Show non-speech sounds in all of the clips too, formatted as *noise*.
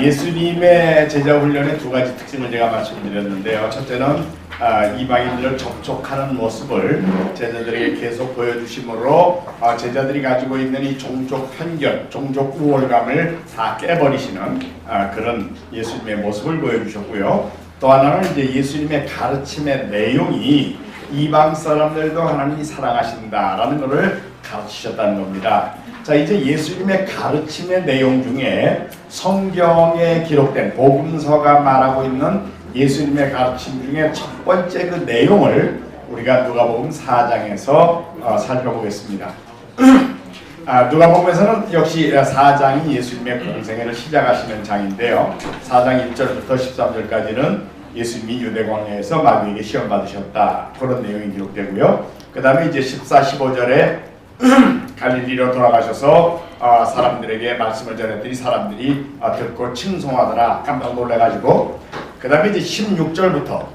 예수님의 제자 훈련의 두 가지 특징을 제가 말씀드렸는데요. 첫째는 아, 이방인들을 접촉하는 모습을 제자들에게 계속 보여주심으로 아, 제자들이 가지고 있는 이 종족 편견, 종족 우월감을 다 깨버리시는 아, 그런 예수님의 모습을 보여주셨고요. 또 하나는 이제 예수님의 가르침의 내용이 이방 사람들도 하나님이 사랑하신다라는 것을 가르치셨다는 겁니다. 자 이제 예수님의 가르침의 내용 중에 성경에 기록된 복음서가 말하고 있는 예수님의 가르침 중에 첫 번째 그 내용을 우리가 누가복음 4장에서 어, 살펴보겠습니다. *clears throat* 아, 누가복음에서는 역시 4장이 예수님의 공생애를 시작하시는 장인데요. 4장 1절부터 13절까지는 예수님이 유대 광야에서 마귀에게 시험 받으셨다 그런 내용이 기록되고요. 그 다음에 이제 14, 15절에 *clears throat* 갈릴리로 돌아가셔서 어, 사람들에게 말씀을 전했더니 사람들이 어, 듣고 칭송하더라 깜짝 놀래가지고 그 다음에 이제 16절부터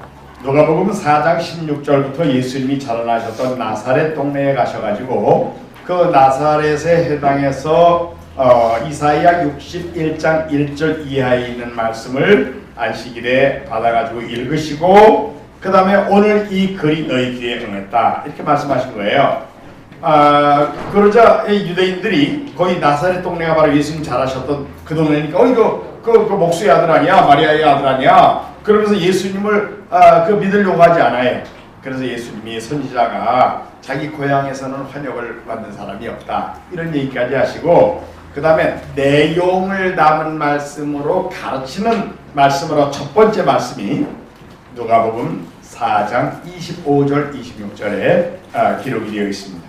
누가복음 4장 16절부터 예수님이 자라나셨던 나사렛 동네에 가셔가지고 그 나사렛에 해당해서 어, 이사야 61장 1절 이하에 있는 말씀을 안식일에 받아가지고 읽으시고 그 다음에 오늘 이 글이 너희 귀에 응했다 이렇게 말씀하신 거예요. 아 그러자 이 유대인들이 거의 나사렛 동네가 바로 예수님 자라셨던 그 동네니까 어 이거 그, 그 목수의 아들 아니야 마리아의 아들 아니야 그러면서 예수님을 아, 그 믿으려고 하지 않아요. 그래서 예수님이 선지자가 자기 고향에서는 환영을 받는 사람이 없다 이런 얘기까지 하시고 그 다음에 내용을 담은 말씀으로 가르치는 말씀으로 첫 번째 말씀이 누가복음 4장 25절 26절에 아, 기록이 되어 있습니다.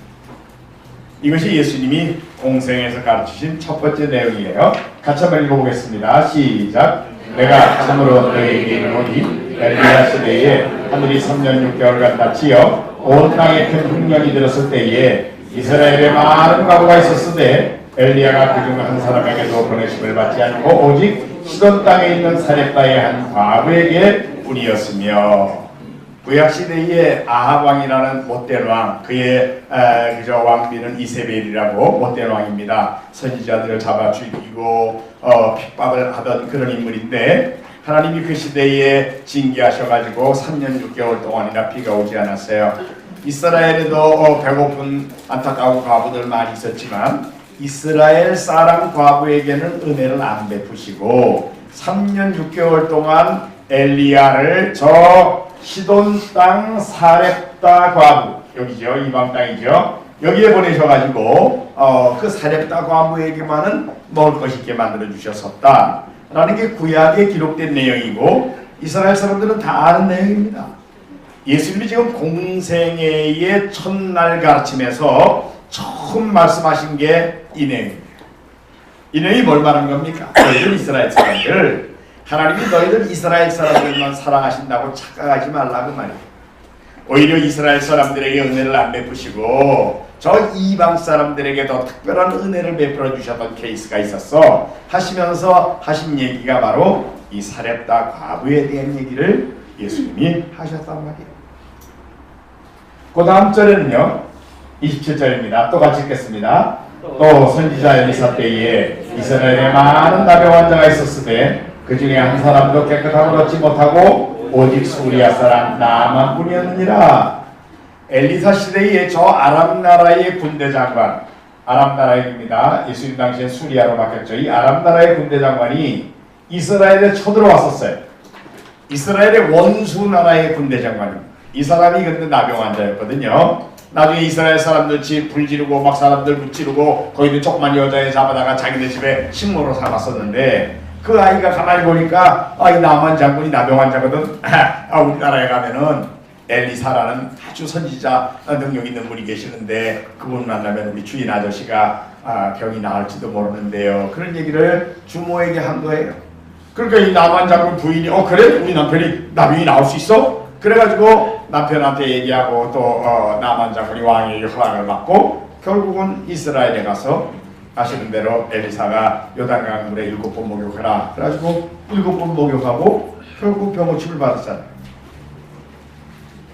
이것이 예수님이 공생에서 가르치신 첫 번째 내용이에요. 같이 한번 읽어보겠습니다. 시작. 내가 참으로 너희에게 이르노니 엘리야 시대에 하늘이 3년 6개월간 닫히어 온 땅에 큰 흉년이 들었을 때에 이스라엘에 많은 과부가 있었으되 엘리야가 그중 한 사람에게도 보내심을 받지 않고 오직 시돈 땅에 있는 사렙다의 한 과부에게 뿐이었으며 구약 시대에 아합 왕이라는 못된 왕, 그의 에, 그저 왕비는 이세벨이라고 못된 왕입니다. 선지자들을 잡아 죽이고 어, 핍박을 하던 그런 인물인데 하나님이 그 시대에 징계하셔가지고 3년 6개월 동안이나 비가 오지 않았어요. 이스라엘에도 어, 배고픈 안타까운 과부들 많이 있었지만 이스라엘 사람 과부에게는 은혜를 안 베푸시고 3년 6개월 동안 엘리야를 저 시돈 땅 사렙다 과부 여기죠 이방 땅이죠 여기에 보내셔가지고 어, 그 사렙다 과부에게만은 먹을 것이 있게 만들어 주셨었다 라는 게 구약에 기록된 내용이고 이스라엘 사람들은 다 아는 내용입니다. 예수님이 지금 공생애의 첫날 가르침에서 처음 말씀하신 게 이 내용입니다. 이 내용이 뭘 말하는 겁니까? *coughs* 이스라엘 사람들 하나님이 너희들 이스라엘 사람들만 사랑하신다고 착각하지 말라고 말이에요. 오히려 이스라엘 사람들에게 은혜를 안 베푸시고 저 이방 사람들에게 더 특별한 은혜를 베풀어 주셨던 케이스가 있었어 하시면서 하신 얘기가 바로 이 사렙다 과부에 대한 얘기를 예수님이 하셨단 말이에요. 그 다음 절에는요 27절입니다. 또 같이 읽겠습니다. 또 선지자 엘리사 때에 이스라엘에 많은 나병 환자가 있었으되 그 중에 한 사람도 깨끗함을 얻지 못하고 오직 수리아 사람 나만 뿐이었느니라. 엘리사 시대에 저 아람 나라의 군대 장관, 아람 나라입니다. 예수님 당시에 수리아로 바뀌었죠. 이 아람 나라의 군대 장관이 이스라엘에 쳐들어왔었어요. 이스라엘의 원수 나라의 군대 장관입니다. 이 사람이 근데 나병 환자였거든요. 나중에 이스라엘 사람들 집 불지르고 막 사람들 무찌르고 거기는 조그만 여자애 잡아다가 자기네 집에 식모로 삼았었는데 그 아이가 가만히 보니까 아이 남한 장군이 나병 환자거든. *laughs* 아 우리나라에 가면은 엘리사라는 아주 선지자 능력 있는 분이 계시는데 그분 만나면 우리 주인 아저씨가 아, 병이 나을지도 모르는데요. 그런 얘기를 주모에게 한 거예요. 그러니까 이 남한 장군 부인이 어 그래 우리 남편이 나병이 나올 수 있어? 그래가지고 남편한테 얘기하고 또 어, 남한 장군이 왕에게 허락을 받고 결국은 이스라엘에 가서 아시는 대로 엘리사가 요단강 물에 일곱 번 목욕하라. 그래가지고 일곱 번 목욕하고 결국 병고침을 받았잖아요.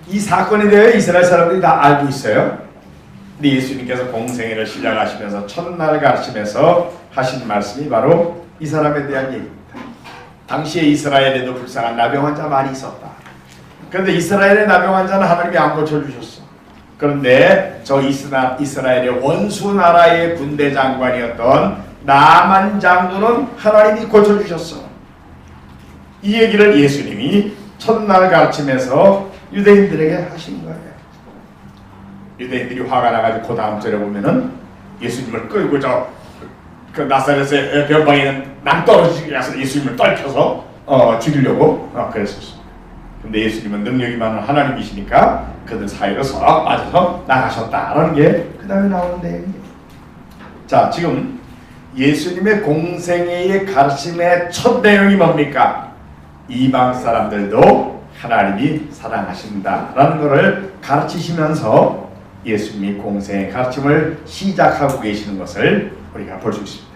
이 사건에 대해 이스라엘 사람들이 다 알고 있어요. 근데 예수님께서 공생애를 시작하시면서 첫날 가르치면서 하신 말씀이 바로 이 사람에 대한 얘기입니다. 당시에 이스라엘에도 불쌍한 나병 환자 많이 있었다. 그런데 이스라엘의 나병 환자는 하나님이 안 고쳐주셨어. 그런데 저 이스라, 이스라엘의 원수 나라의 군대 장관이었던 나만 장군은 하나님이 고쳐주셨어. 이 얘기를 예수님이 첫날 가르치면서 유대인들에게 하신 거예요. 유대인들이 화가 나가지고 그 다음 절에 보면은 예수님을 끌고 저그 나사렛의 변방에 있는 낭떠러지게 가서 예수님을 떨켜서 어, 죽이려고 어, 그랬었어. 근데 예수님은 능력이 많은 하나님이시니까 그들 사이로 서로 빠져서 나가셨다라는 게 그 다음에 나오는 내용이에요. 자, 지금 예수님의 공생애의 가르침의 첫 내용이 뭡니까? 이방 사람들도 하나님이 사랑하신다라는 것을 가르치시면서 예수님이 공생의 가르침을 시작하고 계시는 것을 우리가 볼 수 있습니다.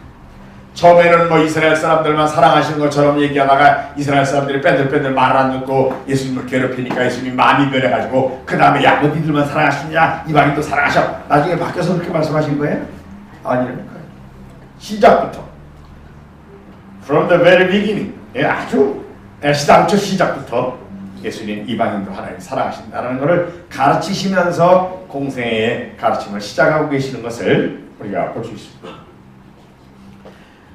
처음에는 뭐 이스라엘 사람들만 사랑하시는 것처럼 얘기하다가 이스라엘 사람들이 뺀들뺀들 말안 듣고 예수님을 괴롭히니까 예수님이 마음이 변해가지고 그 다음에 야 너희들만 사랑하시냐 이방인도 사랑하셔 나중에 바뀌어서 그렇게 말씀하신 거예요? 아니라니까요. 시작부터 from the very beginning 예, 아주 시당초 시작부터 예수님 이방인도 하나님 사랑하신다는 것을 가르치시면서 공생애의 가르침을 시작하고 계시는 것을 우리가 볼 수 있습니다.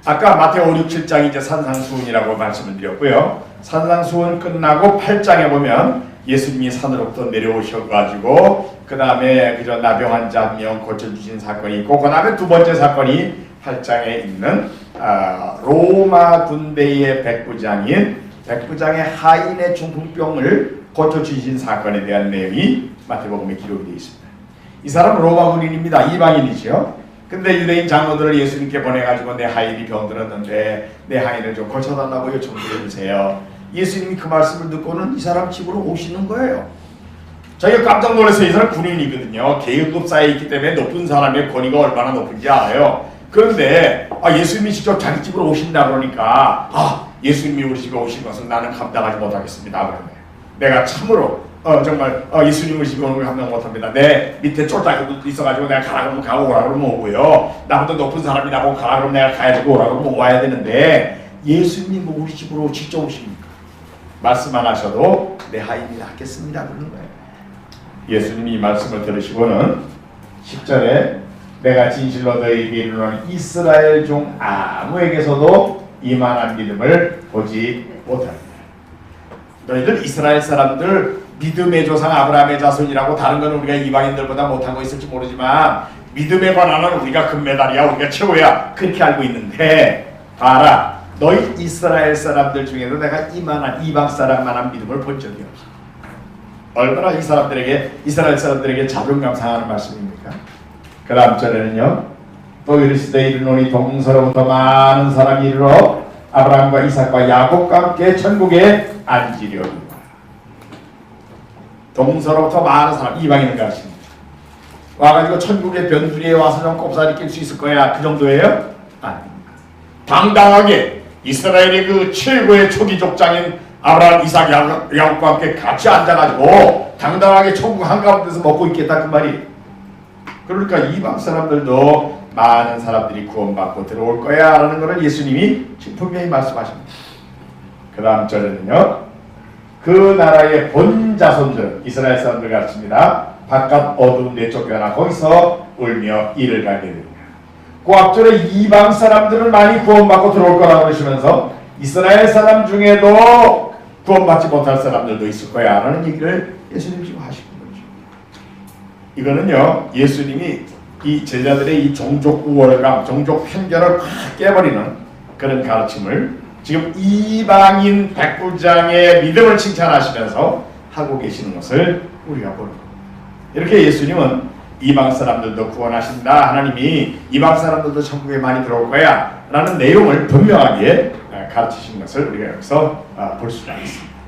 아까 마태오 5, 6, 7장 이제 산상수훈이라고 말씀을 드렸고요. 산상수훈 끝나고 8장에 보면 예수님이 산으로부터 내려오셔가지고 그 다음에 그저 나병 환자 한 명 고쳐주신 사건이 있고 그 다음에 두 번째 사건이 8장에 있는 아, 로마 군대의 백부장인 백부장의 하인의 중풍병을 고쳐주신 사건에 대한 내용이 마태복음에 기록이 되어 있습니다. 이 사람은 로마 군인입니다. 이방인이죠. 근데 유대인 장로들을 예수님께 보내가지고 내 하인이 병들었는데 내 하인을 좀 고쳐달라고 요청 드려주세요. 예수님이 그 말씀을 듣고는 이 사람 집으로 오시는 거예요. 자기가 깜짝 놀라서 이 사람 군인이거든요. 계급급 사이에 있기 때문에 높은 사람의 권위가 얼마나 높은지 알아요. 그런데 아, 예수님이 직접 자기 집으로 오신다 그러니까 아 예수님이 우리 집에 오신 것은 나는 감당하지 못하겠습니다. 그러네. 내가 참으로 어 정말 어, 예수님을 걸 감당 못합니다. 내 밑에 쫄딱이도 있어가지고 내가 가라 그러면 가고 오라 그러면 오고요. 나보다 높은 사람이 나보고 가라 그러면 내가 가야지 오라 그러면 와야 되는데 예수님이 뭐 우리 집으로 직접 오십니까? 말씀 안 하셔도 내 하인이 낫겠습니다 그러는 거예요. 예수님이 이 말씀을 들으시고는 10절에 내가 진실로 너희에게 이르노니 이스라엘 중 아무에게서도 이만한 믿음을 보지 못한다. 너희들 이스라엘 사람들 믿음의 조상 아브라함의 자손이라고 다른 건 우리가 이방인들보다 못한 거 있을지 모르지만 믿음에 관한은 우리가 금메달이야 우리가 최고야. 그렇게 알고 있는데 봐라. 너희 이스라엘 사람들 중에도 내가 이만한 이방 사람만한 믿음을 본 적이 없어. 얼마나 이 사람들에게 이스라엘 사람들에게 자존감 상하는 말씀입니까? 그 다음 절에는요 또 이르시되 이르노니 동서로부터 많은 사람이 이르러 아브라함과 이삭과 야곱과 함께 천국에 앉으려니 동서로부터 많은 사람 이방인을 가르칩니다. 와가지고 천국의 변두리에 와서 좀 꼽사리 낄 수 있을 거야 그 정도예요? 아닙니다. 당당하게 이스라엘의 그 최고의 초기 족장인 아브라함, 이삭, 야곱- 야곱과 함께 같이 앉아가지고 당당하게 천국 한가운데서 먹고 있겠다 그 말이. 그러니까 이방 사람들도 많은 사람들이 구원받고 들어올 거야 라는 것을 예수님이 분명히 말씀하십니다. 그 다음 절에는요. 그 나라의 본 자손들 이스라엘 사람들 같습니다. 바깥 어두운 데 쫓겨나 거기서 울며 이를 가게 됩니다. 그 앞절에 이방 사람들은 많이 구원받고 들어올 거라고 그러시면서 이스라엘 사람 중에도 구원받지 못할 사람들도 있을 거야 라는 얘기를 예수님 지금 하시는 거죠. 이거는요 예수님이 이 제자들의 이 종족 우월감, 종족 편견을 확 깨버리는 그런 가르침을 지금 이방인 백부장의 믿음을 칭찬하시면서 하고 계시는 것을 우리가 보는 겁니다. 이렇게 예수님은 이방 사람들도 구원하신다. 하나님이 이방 사람들도 천국에 많이 들어올 거야. 라는 내용을 분명하게 아, 가르치신 것을 우리가 여기서 아, 볼 수가 있습니다.